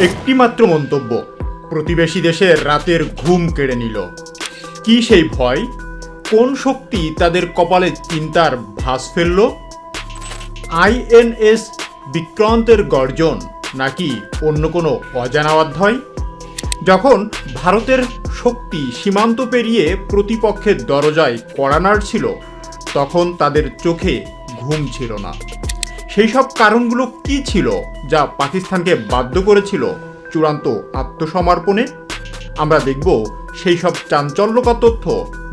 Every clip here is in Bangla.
একটিমাত্র মন্তব্য। প্রতিবেশী দেশের রাতের ঘুম কেড়ে নিল। কি সেই ভয়? কোন শক্তি তাদের কপালে চিন্তার ভাস ফেলল? আইএনএস বিক্রান্তের গর্জন নাকি অন্য কোনো অজানা অধ্যায়? যখন ভারতের শক্তি সীমান্ত পেরিয়ে প্রতিপক্ষের দরজায় কড়া ছিল তখন তাদের চোখে ঘুম ছিল না। সেই সব কারণগুলো কি ছিল যা পাকিস্তানকে বাধ্য করেছিল চূড়ান্ত আত্মসমর্পণে? আমরা দেখব সেই সব চাঞ্চল্যকর তথ্য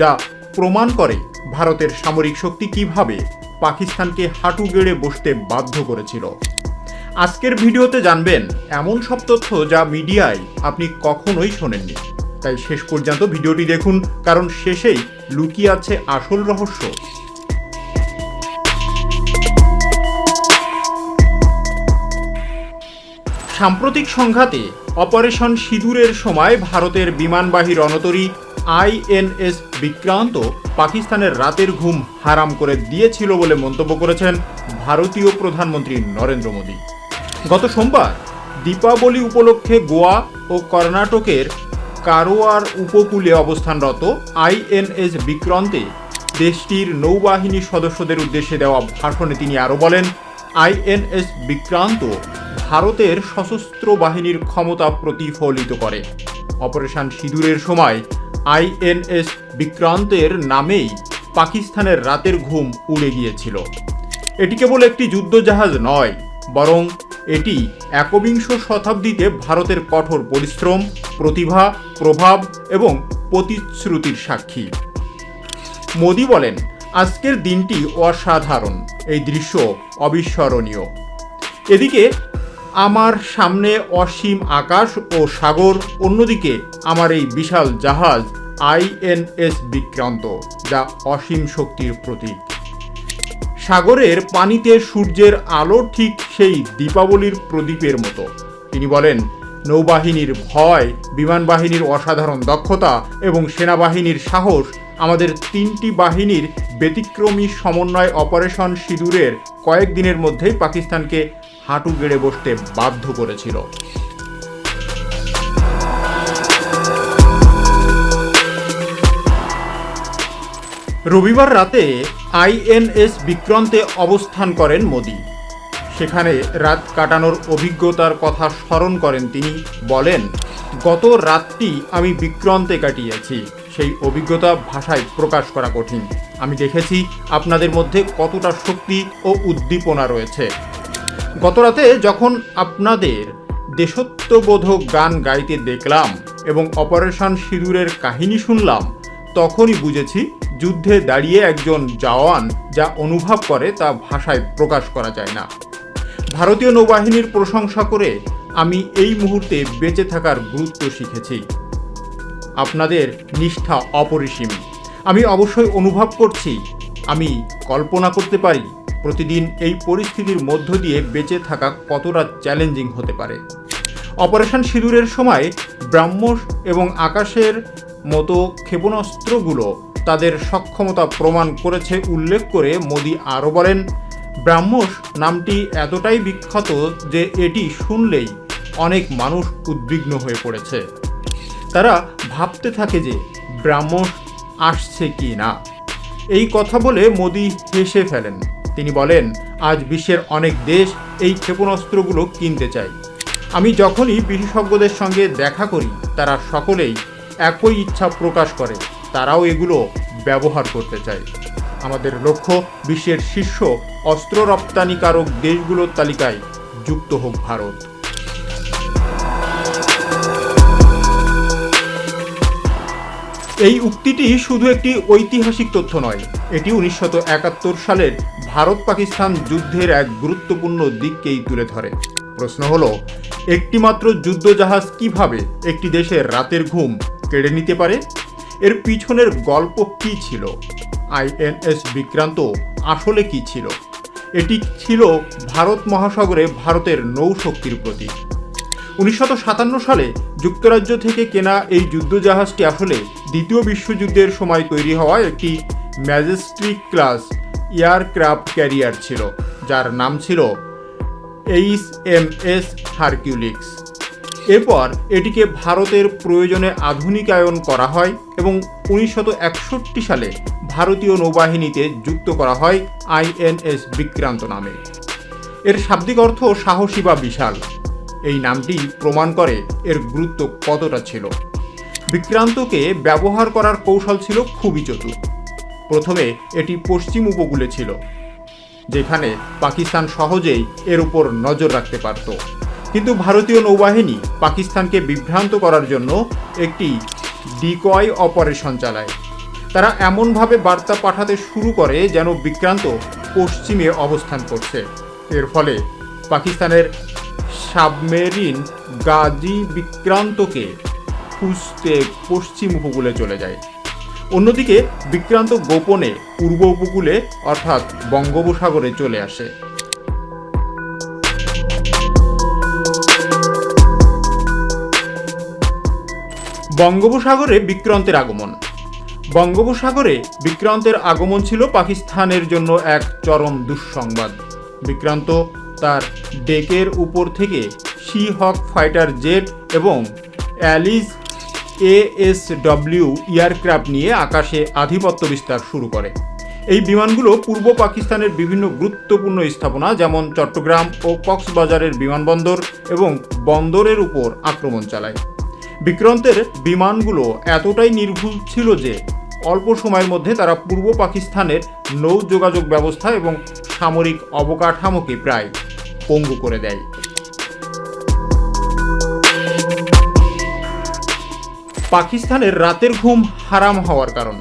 যা প্রমাণ করে ভারতের সামরিক শক্তি কীভাবে পাকিস্তানকে হাঁটু গেড়ে বসতে বাধ্য করেছিল। আজকের ভিডিওতে জানবেন এমন সব তথ্য যা মিডিয়ায় আপনি কখনোই শোনেননি। তাই শেষ পর্যন্ত ভিডিওটি দেখুন, কারণ শেষেই লুকিয়ে আছে আসল রহস্য। সাম্প্রতিক সংঘাতে অপারেশন সিঁদুরের সময় ভারতের বিমানবাহী রণতরী আইএনএস বিক্রান্ত পাকিস্তানের রাতের ঘুম হারাম করে দিয়েছিল বলে মন্তব্য করেছেন ভারতীয় প্রধানমন্ত্রী নরেন্দ্র মোদী। গত সোমবার দীপাবলি উপলক্ষে গোয়া ও কর্ণাটকের কারোয়ার উপকূলে অবস্থানরত আইএনএস বিক্রান্তে দেশটির নৌবাহিনী সদস্যদের উদ্দেশ্যে দেওয়া ভাষণে তিনি আরও বলেন আইএনএস বিক্রান্ত ভারতের সশস্ত্র বাহিনীর ক্ষমতা প্রতিফলিত করে। অপারেশন সিঁদুরের সময় আইএনএস বিক্রান্তের নামেই পাকিস্তানের রাতের ঘুম উড়ে গিয়েছিল। এটি কেবল একটি যুদ্ধজাহাজ নয়, বরং এটি একবিংশ শতাব্দীতে ভারতের কঠোর পরিশ্রম, প্রতিভা, প্রভাব এবং প্রতিশ্রুতির সাক্ষী। মোদি বলেন, আজকের দিনটি অসাধারণ। এই দৃশ্য অবিস্মরণীয়। এদিকে আমার সামনে অসীম আকাশ ও সাগর, অন্যদিকে আমার এই বিশাল জাহাজ আইএনএস বিক্রান্ত, যা অসীম শক্তির প্রতীক। সাগরের পানিতে সূর্যের আলো ঠিক সেই দীপাবলির প্রদীপের মতো। তিনি বলেন, নৌবাহিনীর ভয় বিমান বাহিনীর অসাধারণ দক্ষতা এবং সেনাবাহিনীর সাহস আমাদের তিনটি বাহিনীর ব্যতিক্রমী সমন্বয় অপারেশন সিঁদুরের কয়েক দিনের মধ্যেই পাকিস্তানকে হাঁটু গেড়ে বসতে বাধ্য করেছিল। রবিবার রাতে আইএনএস বিক্রান্তে অবস্থান করেন মোদি। সেখানে রাত কাটানোর অভিজ্ঞতার কথা স্মরণ করেন তিনি, বলেন, গত রাতটি আমি বিক্রান্তে কাটিয়েছি। সেই অভিজ্ঞতা ভাষায় প্রকাশ করা কঠিন। আমি দেখেছি আপনাদের মধ্যে কতটা শক্তি ও উদ্দীপনা রয়েছে। গতরাতে যখন আপনাদের দেশত্ববোধক গান গাইতে দেখলাম এবং অপারেশন সিঁদুরের কাহিনী শুনলাম, তখনই বুঝেছি যুদ্ধে দাঁড়িয়ে একজন জওয়ান যা অনুভব করে তা ভাষায় প্রকাশ করা যায় না। ভারতীয় নৌবাহিনীর প্রশংসা করে আমি এই মুহূর্তে বেঁচে থাকার গুরুত্ব শিখেছি। আপনাদের নিষ্ঠা অপরিসীম। আমি অবশ্যই অনুভব করছি, আমি কল্পনা করতে পারি। প্রতিদিন এই পরিস্থিতির মধ্য দিয়ে বেঁচে থাকা কতটা চ্যালেঞ্জিং হতে পারে। অপারেশন সিঁদুরের সময় ব্রাহ্মস এবং আকাশের মতো ক্ষেপণাস্ত্রগুলো তাদের সক্ষমতা প্রমাণ করেছে উল্লেখ করে মোদি আরও বলেন, ব্রাহ্মস নামটি এতটাই বিখ্যাত যে এটি শুনলেই অনেক মানুষ উদ্বিগ্ন হয়ে পড়েছে। তারা ভাবতে থাকে যে ব্রাহ্মস আসছে কি না। এই কথা বলে মোদি হেসে ফেলেন। তিনি বলেন, আজ বিশ্বের অনেক দেশ এই ক্ষেপণাস্ত্রগুলো কিনতে চায়। আমি যখনই বিশেষজ্ঞদের সঙ্গে দেখা করি, তারা সকলেই একই ইচ্ছা প্রকাশ করে, তারাও এগুলো ব্যবহার করতে চায়। আমাদের লক্ষ্য বিশ্বের শীর্ষ অস্ত্র রপ্তানিকারক দেশগুলোর তালিকায় যুক্ত হোক ভারত। এই উক্তিটি শুধু একটি ঐতিহাসিক তথ্য নয়, এটি উনিশশো একাত্তর সালের ভারত পাকিস্তান যুদ্ধের এক গুরুত্বপূর্ণ দিককেই তুলে ধরে। প্রশ্ন হলো, একটিমাত্র যুদ্ধজাহাজ কীভাবে একটি দেশের রাতের ঘুম কেড়ে নিতে পারে? এর পিছনের গল্প কি ছিল? আইএনএস বিক্রান্ত আসলে কি ছিল? এটি ছিল ভারত মহাসাগরে ভারতের নৌশক্তির প্রতীক। উনিশশো সাতান্ন সালে যুক্তরাজ্য থেকে কেনা এই যুদ্ধজাহাজটি আসলে দ্বিতীয় বিশ্বযুদ্ধের সময় তৈরি হওয়া একটি ম্যাজেস্ট্রিক ক্লাস এয়ারক্রাফট ক্যারিয়ার ছিল, যার নাম ছিল এইচ এম এস হারকিউলিক্স। এরপর এটিকে ভারতের প্রয়োজনে আধুনিকায়ন করা হয় এবং উনিশশো একষট্টি সালে ভারতীয় নৌবাহিনীতে যুক্ত করা হয় আইএনএস বিক্রান্ত নামে। এর শাব্দিক অর্থ সাহসী বা বিশাল। এই নামটি প্রমাণ করে এর গুরুত্ব কতটা ছিল। বিক্রান্তকে ব্যবহার করার কৌশল ছিল খুবই চতুর। প্রথমে এটি পশ্চিম উপকূলে ছিল, যেখানে পাকিস্তান সহজেই এর উপর নজর রাখতে পারত। কিন্তু ভারতীয় নৌবাহিনী পাকিস্তানকে বিভ্রান্ত করার জন্য একটি ডিকয় অপারেশন চালায়। তারা এমনভাবে বার্তা পাঠাতে শুরু করে যেন বিক্রান্ত পশ্চিমে অবস্থান করছে। এর ফলে পাকিস্তানের সাবমেরিন গাজী বিক্রান্তকে খুঁজতে পশ্চিম উপকূলে চলে যায়। অন্যদিকে বিক্রান্ত গোপনে পূর্ব উপকূলে, অর্থাৎ বঙ্গোপসাগরে চলে আসে। বঙ্গোপসাগরে বিক্রান্তের আগমন। বঙ্গোপসাগরে বিক্রান্তের আগমন ছিল পাকিস্তানের জন্য এক চরম দুঃসংবাদ। বিক্রান্ত তার ডেকের উপর থেকে সি হক ফাইটার জেট এবং অ্যালিস এএসডব্লিউ এয়ারক্রাফট নিয়ে আকাশে আধিপত্য বিস্তার শুরু করে। এই বিমানগুলো পূর্ব পাকিস্তানের বিভিন্ন গুরুত্বপূর্ণ স্থাপনা, যেমন চট্টগ্রাম ও কক্সবাজারের বিমানবন্দর এবং বন্দরের উপর আক্রমণ চালায়। বিক্রান্তের বিমানগুলো এতটাই নির্ভুল ছিল যে, অল্প সময়ের মধ্যে তারা পূর্ব পাকিস্তানের নৌ যোগাযোগ ব্যবস্থা এবং সামরিক অবকাঠামোকে প্রায় পঙ্গু করে দেয়। পাকিস্তানের রাতের ঘুম হারাম হওয়ার কারণ।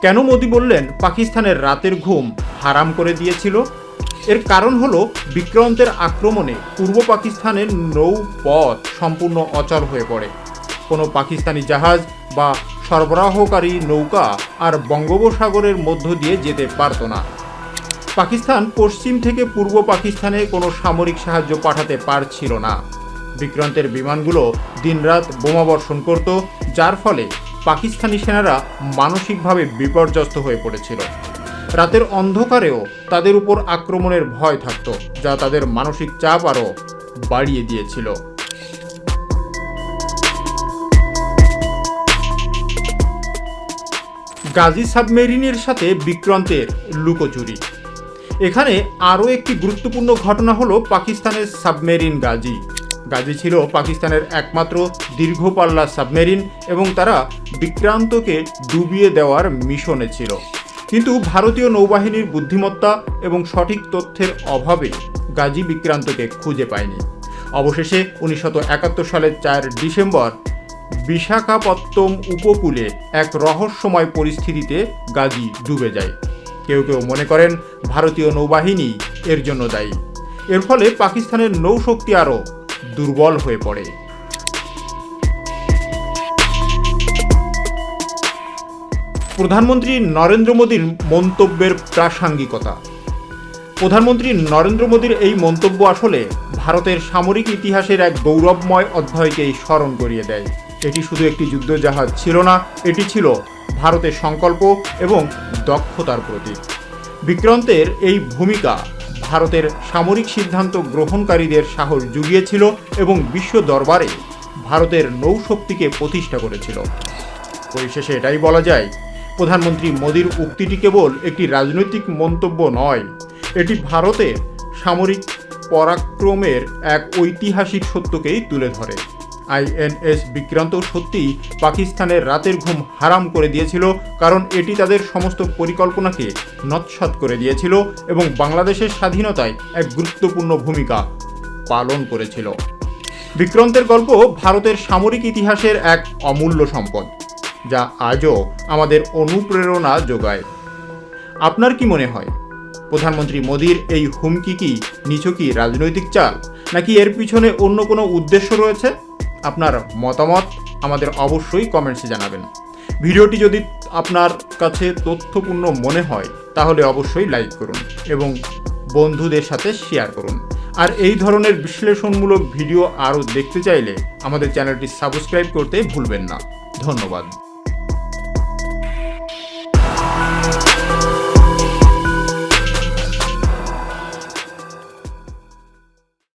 কেন মোদি বললেন পাকিস্তানের রাতের ঘুম হারাম করে দিয়েছিল? এর কারণ হল বিক্রান্তের আক্রমণে পূর্ব পাকিস্তানের নৌপথ সম্পূর্ণ অচল হয়ে পড়ে। কোনো পাকিস্তানি জাহাজ বা সরবরাহকারী নৌকা আর বঙ্গোপসাগরের মধ্য দিয়ে যেতে পারত না। পাকিস্তান পশ্চিম থেকে পূর্ব পাকিস্তানে কোনো সামরিক সাহায্য পাঠাতে পারছিল না। বিক্রান্তের বিমানগুলো দিনরাত বোমাবর্ষণ করত, যার ফলে পাকিস্তানি সেনারা মানসিকভাবে বিপর্যস্ত হয়ে পড়েছিল। রাতের অন্ধকারেও তাদের উপর আক্রমণের ভয় থাকত, যা তাদের মানসিক চাপ আরও বাড়িয়ে দিয়েছিল। গাজী সাবমেরিনের সাথে বিক্রান্তের লুকোচুরি। এখানে আরও একটি গুরুত্বপূর্ণ ঘটনা হলো পাকিস্তানের সাবমেরিন গাজী। গাজী ছিল পাকিস্তানের একমাত্র দীর্ঘপাল্লা সাবমেরিন এবং তারা বিক্রান্তকে ডুবিয়ে দেওয়ার মিশনে ছিল। কিন্তু ভারতীয় নৌবাহিনীর বুদ্ধিমত্তা এবং সঠিক তথ্যের অভাবে গাজী বিক্রান্তকে খুঁজে পায়নি। অবশেষে উনিশশো একাত্তর সালের চার ডিসেম্বর বিশাখাপত্তম উপকূলে এক রহস্যময় পরিস্থিতিতে গাজী ডুবে যায়। কেউ কেউ মনে করেন ভারতীয় নৌবাহিনী এর জন্য দায়ী। এর ফলে পাকিস্তানের নৌশক্তি আরও দুর্বল হয়ে পড়ে। প্রধানমন্ত্রী নরেন্দ্র মোদীর মন্তব্যের প্রাসঙ্গিকতা। প্রধানমন্ত্রী নরেন্দ্র মোদীর এই মন্তব্য আসলে ভারতের সামরিক ইতিহাসের এক গৌরবময় অধ্যায়কেই স্মরণ করিয়ে দেয়। এটি শুধু একটি যুদ্ধজাহাজ ছিল না, এটি ছিল ভারতের সংকল্প এবং দক্ষতার প্রতীক। বিক্রান্তের এই ভূমিকা ভারতের সামরিক সিদ্ধান্ত গ্রহণকারীদের সাহস জুগিয়েছিল এবং বিশ্ব দরবারে ভারতের নৌশক্তিকে প্রতিষ্ঠা করেছিল। পরিশেষে এটাই বলা যায়, প্রধানমন্ত্রী মোদীর উক্তিটি কেবল একটি রাজনৈতিক মন্তব্য নয়, এটি ভারতের সামরিক পরাক্রমের এক ঐতিহাসিক সত্যকেই তুলে ধরে। আইএনএস বিক্রান্ত সত্যিই পাকিস্তানের রাতের ঘুম হারাম করে দিয়েছিল, কারণ এটি তাদের সমস্ত পরিকল্পনাকে নৎসাৎ করে দিয়েছিল এবং বাংলাদেশের স্বাধীনতায় এক গুরুত্বপূর্ণ ভূমিকা পালন করেছিল। বিক্রান্তের গল্প ভারতের সামরিক ইতিহাসের এক অমূল্য সম্পদ, যা আজও আমাদের অনুপ্রেরণা যোগায়। আপনার কি মনে হয়, প্রধানমন্ত্রী মোদীর এই হুমকি কি নিছকই রাজনৈতিক চাল, নাকি এর পিছনে অন্য কোনো উদ্দেশ্য রয়েছে? আপনার মতামত আমাদের অবশ্যই কমেন্টসে জানাবেন। ভিডিওটি যদি আপনার কাছে তথ্যপূর্ণ মনে হয়, তাহলে অবশ্যই লাইক করুন এবং বন্ধুদের সাথে শেয়ার করুন। আর এই ধরনের বিশ্লেষণমূলক ভিডিও আরও দেখতে চাইলে আমাদের চ্যানেলটি সাবস্ক্রাইব করতে ভুলবেন না। ধন্যবাদ।